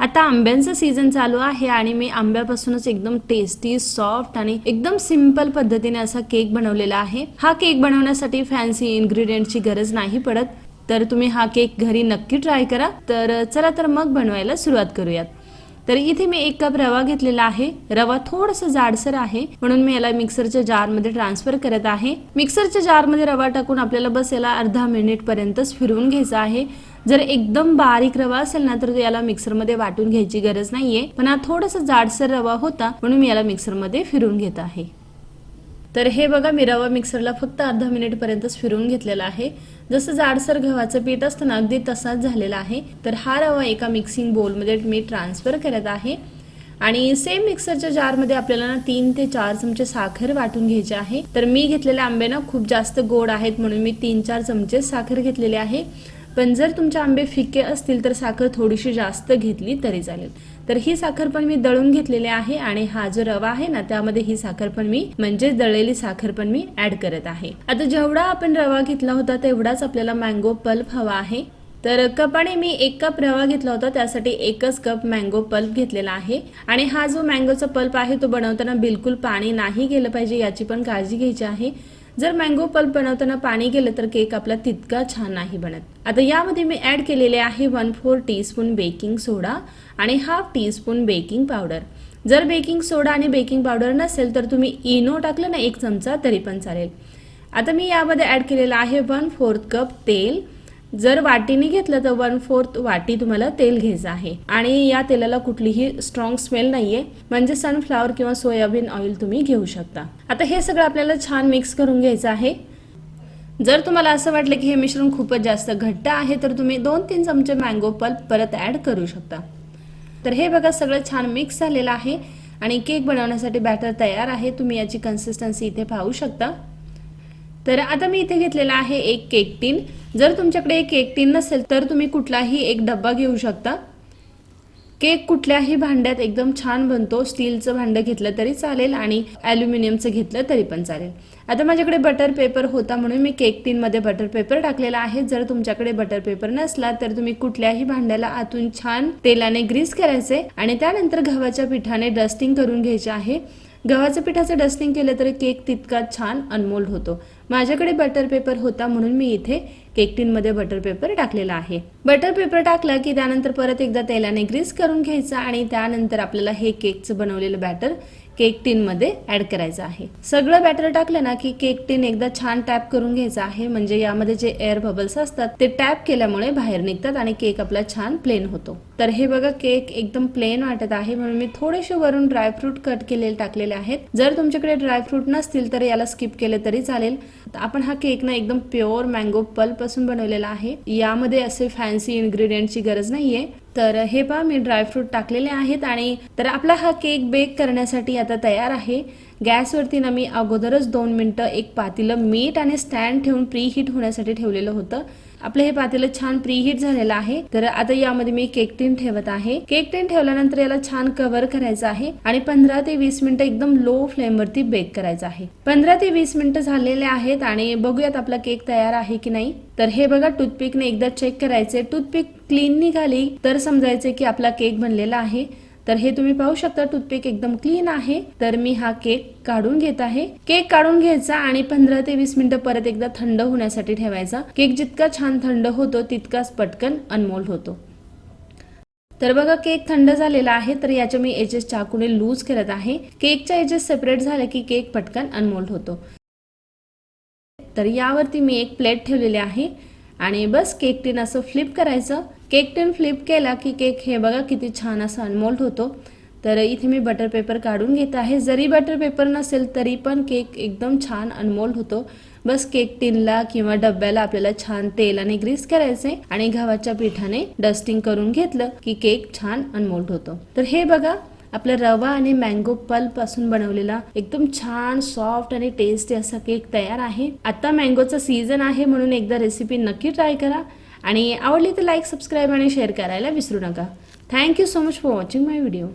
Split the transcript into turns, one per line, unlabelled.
आता आंब्यांचा सीझन चालू आहे आणि मी आंब्यापासूनच एकदम टेस्टी सॉफ्ट आणि एकदम सिंपल पद्धतीने असा केक बनवलेला आहे. हा केक बनवण्यासाठी फॅन्सी इन्ग्रेडियंटची गरज नाही पडत. तर तुम्ही हा केक घरी नक्की ट्राय करा. तर चला तर मग बनवायला सुरुवात करूयात. तर इथे मी एक कप रवा घेतलेला आहे. रवा थोडासा जाडसर आहे. म्हणून मी याला मिक्सरच्या जारमध्ये ट्रान्सफर करत आहे. मिक्सरच्या जारमध्ये रवा टाकून आपल्याला बस याला अर्धा मिनिट पर्यंतच फिरवून घ्यायचा आहे. जर एकदम बारीक रवा असेल ना तर याला मिक्सरमध्ये वाटून घ्यायची गरज नाहीये. पण हा थोडासा जाडसर रवा होता म्हणून मी याला मिक्सरमध्ये फिरून घेत आहे. तर हे बघा मी रवा मिक्सरला फक्त अर्धा मिनिटपर्यंतच फिरून फिरवून घेतलेला आहे. जसं जाडसर गव्हाचं पीठ असतं ना अगदी तसाच झालेला आहे. तर हा रवा एका मिक्सिंग बोलमध्ये मी ट्रान्सफर करत आहे. आणि सेम मिक्सरच्या जारमध्ये आपल्याला ना तीन ते चार चमचे साखर वाटून घ्यायचे आहे. तर मी घेतलेले आंबे ना खूप जास्त गोड आहेत म्हणून मी तीन चार चमचे साखर घेतलेले आहे. पण जर तुमचे आंबे फिके असतील तर साखर थोडीशी जास्त घेतली तरी चालेल. तर ही साखर पण मी दळून घेतलेली आहे आणि हा जो रवा आहे ना त्यामध्ये ही साखर पण मी म्हणजे दळलेली साखर पण मी ऍड करत आहे. आता जेवढा आपण रवा घेतला होता तेवढाच आपल्याला मँगो पल्प हवा आहे. तर कपाने मी एक कप रवा घेतला होता त्यासाठी एकच कप मँगो पल्प घेतलेला आहे. आणि हा जो मँगोचा पल्प आहे तो बनवताना बिलकुल पाणी नाही गेलं पाहिजे याची पण काळजी घ्यायची आहे. जर मँगो पल्प बनवताना पाणी गेलं तर केक आपला तितका छान नाही बनत. आता यामध्ये मी ॲड केलेले आहे one four teaspoon baking soda आणि हाफ टीस्पून बेकिंग पावडर जर बेकिंग सोडा आणि बेकिंग पावडर नसेल तर तुम्ही इनो टाकलं ना एक चमचा तरी पण चालेल. आता मी यामध्ये ॲड केलेलं आहे वन फोर्थ कप तेल जर वाटीने घेतलं तर वन फोर्थ वाटी तुम्हाला तेल घ्यायचं आहे. आणि या तेलाला कुठलीही स्ट्रॉंग स्मेल नाहीये. म्हणजे सनफ्लावर किंवा सोयाबीन ऑइल तुम्ही घेऊ शकता. आता हे सगळं आपल्याला छान मिक्स करून घ्यायचं आहे. जर तुम्हाला असं वाटलं की हे मिश्रण खूपच जास्त घट्ट आहे तर तुम्ही दोन तीन चमचे मँगो पल्प परत ॲड करू शकता. तर हे बघा सगळं छान मिक्स झालेलं आहे. आणि केक बनवण्यासाठी बॅटर तयार आहे. तुम्ही याची कन्सिस्टन्सी इथे पाहू शकता. तर आता मी इथे घेतलेला आहे एक केक टीन. जर तुमच्याकडे एक केक टीन नसेल तर तुम्ही कुठलाही एक डब्बा घेऊ शकता. केक कुठल्याही भांड्यात एकदम छान बनतो. स्टीलचं भांडं घेतलं तरी चालेल आणि ॲल्युमिनियमचं घेतलं तरी पण चालेल. आता माझ्याकडे बटर पेपर होता म्हणून मी केक टीनमध्ये बटर पेपर टाकलेला आहे. जर तुमच्याकडे बटर पेपर नसला तर तुम्ही कुठल्याही भांड्याला आतून छान तेलाने ग्रीस करायचे आणि त्यानंतर गव्हाच्या पिठाने डस्टिंग करून घ्यायचे आहे. गव्हाच्या पिठाचं डस्टिंग केलं तर केक तितका छान अनमोल होतो. माझ्याकडे बटर पेपर होता म्हणून मी इथे केक टीनमध्ये बटर पेपर टाकलेला आहे. बटर पेपर टाकला की त्यानंतर परत एकदा तेलाने ग्रीस करून घ्यायचा आणि त्यानंतर आपल्याला हे केकचं बनवलेलं बॅटर केक टीनमध्ये ॲड करायचं आहे. सगळं बॅटर टाकलं ना की केक टीन एकदा छान टॅप करून घ्यायचं आहे. म्हणजे यामध्ये जे एअर बबल्स असतात ते टॅप केल्यामुळे बाहेर निघतात आणि केक आपला छान प्लेन होतो. तर हे बघा केक एकदम प्लेन वाटत आहे. म्हणून मी थोडेसे वरून ड्रायफ्रूट कट केलेले टाकलेले आहेत. जर तुमच्याकडे ड्रायफ्रूट नसतील तर याला स्किप केले तरी चालेल. आपण हा केक ना एकदम प्युअर मँगो पल्पपासून बनवलेला आहे. यामध्ये असे फॅन्सी इन्ग्रेडियंटची गरज नाहीये. तर हे पहा मी ड्रायफ्रूट टाकलेले आहेत आणि तर आपला हा केक बेक करण्यासाठी आता तयार आहे. गॅसवरती ना मी अगोदरच दोन मिनटं एक पातीलं मीठ आणि स्टँड ठेवून प्री हीट होण्यासाठी ठेवलेलं होतं. आपलं हे पातेलं छान प्रीहीट झालेलं आहे. तर आता यामध्ये मी केक टीन ठेवत आहे. केक टीन ठेवल्यानंतर याला छान कव्हर करायचं आहे आणि पंधरा ते वीस मिनिटं एकदम लो फ्लेम वरती बेक करायचं आहे. पंधरा ते वीस मिनिटं झालेले आहेत आणि बघूयात आपला केक तयार आहे की नाही. तर हे बघा टूथपिकने एकदा चेक करायचे टूथपिक क्लीन निघाली तर समजायचे की आपला केक बनलेला आहे. तर हे तुम्ही पाहू शकता टूथपिक एकदम क्लीन आहे. तर मी हा केक काढून घेत आहे. केक काढून घ्यायचा आणि पंधरा ते वीस मिनिटं परत एकदा थंड होण्यासाठी ठेवायचा. केक जितका छान थंड होतो तितकाच पटकन अनमोल होतो. तर बघा केक थंड झालेला आहे तर याच्या मी एजेस चाकूने लूज करत आहे. केकच्या एजेस सेपरेट झाले की केक पटकन अनमोल होतो. तर यावरती मी एक प्लेट ठेवलेली आहे. आणि बस केक टीन असं फ्लिप करायचं. केक टीन फ्लिप केला की केक हे बघा किती छान असा अनमोल्ड होतो. तर इथे मी बटर पेपर काढून घेत आहे. जरी बटर पेपर नसेल तरी पण केक एकदम छान अनमोल्ड होतो. बस केक टिनला किंवा डब्याला आपल्याला छान तेल आणि ग्रीस करायचे आणि गव्हाच्या पिठाने डस्टिंग करून घेतलं की केक छान अनमोल्ड होतो. तर हे बघा आपला रवा आणि मँगो पल्पपासून बनवलेला एकदम छान सॉफ्ट आणि टेस्टी असा केक तयार आहे. आता मँगोचा सीझन आहे म्हणून एकदा रेसिपी नक्की ट्राय करा. आणि आवडली तर लाईक सबस्क्राईब आणि शेअर करायला विसरू नका. Thank you so much for watching my video